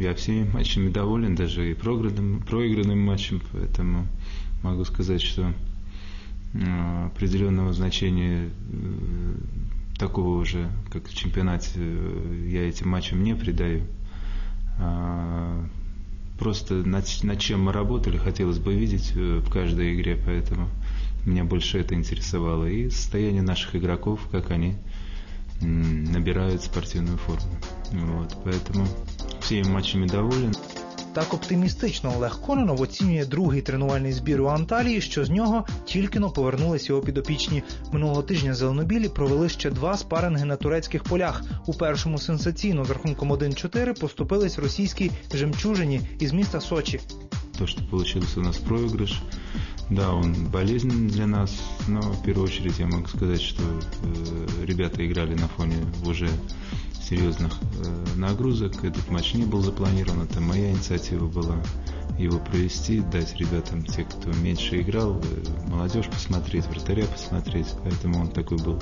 я всеми матчами доволен, даже и проигранным, проигранным матчем, поэтому могу сказать, что э, определенного значения э, такого уже, как в чемпионате, э, я этим матчам не придаю. А, просто над, над чем мы работали, хотелось бы видеть в каждой игре, поэтому меня больше это интересовало. И состояние наших игроков, как они набирают спортивную форму. Вот, поэтому всеми матчами доволен. Так оптимістично Олег Кононов оцінює другий тренувальний збір у Анталії, що з нього тільки но повернулись його підопічні. Минулого тижня зеленобілі провели ще два спаринги на турецьких полях. У першому сенсаційно з рахунком 1-4 поступились російській жемчужині із міста Сочі. То, что получился у нас проигрыш, да, он болезненный для нас, но в первую очередь я могу сказать, что э, ребята играли на фоне уже серьезных э, нагрузок. Этот матч не был запланирован, это моя инициатива была его провести, дать ребятам, те, кто меньше играл, э, молодежь посмотреть, вратаря посмотреть. Поэтому он такой был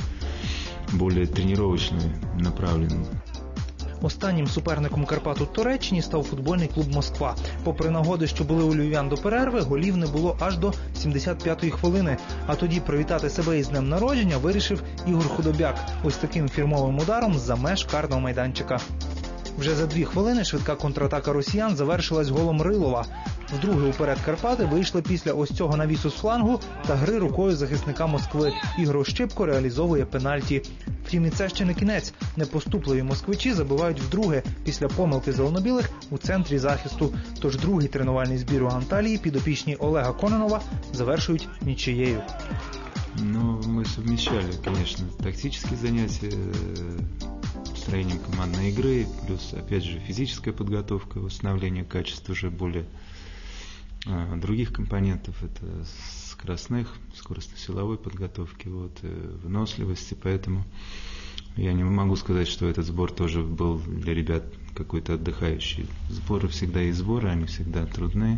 более тренировочный, направленный. Останнім суперником Карпат у Туреччині став футбольний клуб Москва. Попри нагоди, що були у львів'ян до перерви, голів не було аж до 75-ї хвилини. А тоді привітати себе із днем народження вирішив Ігор Худобяк. Ось таким фірмовим ударом за меж карного майданчика. Вже за дві хвилини швидка контратака росіян завершилась голом Рилова. Вдруге уперед Карпати вийшли після ось цього навісу з флангу та гри рукою захисника Москви. Ігор Ощипко реалізовує пенальті. Втім, і це ще не кінець. Непоступливі москвичі забивають вдруге після помилки зеленобілих у центрі захисту. Тож другий тренувальний збір у Анталії підопічні Олега Кононова завершують нічиєю. Ну, мы совмещали, конечно, тактические занятия, строение командной игры, плюс, опять же, физическая подготовка, восстановление качества уже более э, других компонентов, это скоростных, скоростно-силовой подготовки, вот, э, выносливости, поэтому я не могу сказать, что этот сбор тоже был для ребят какой-то отдыхающий. Сборы всегда есть сборы, они всегда трудны.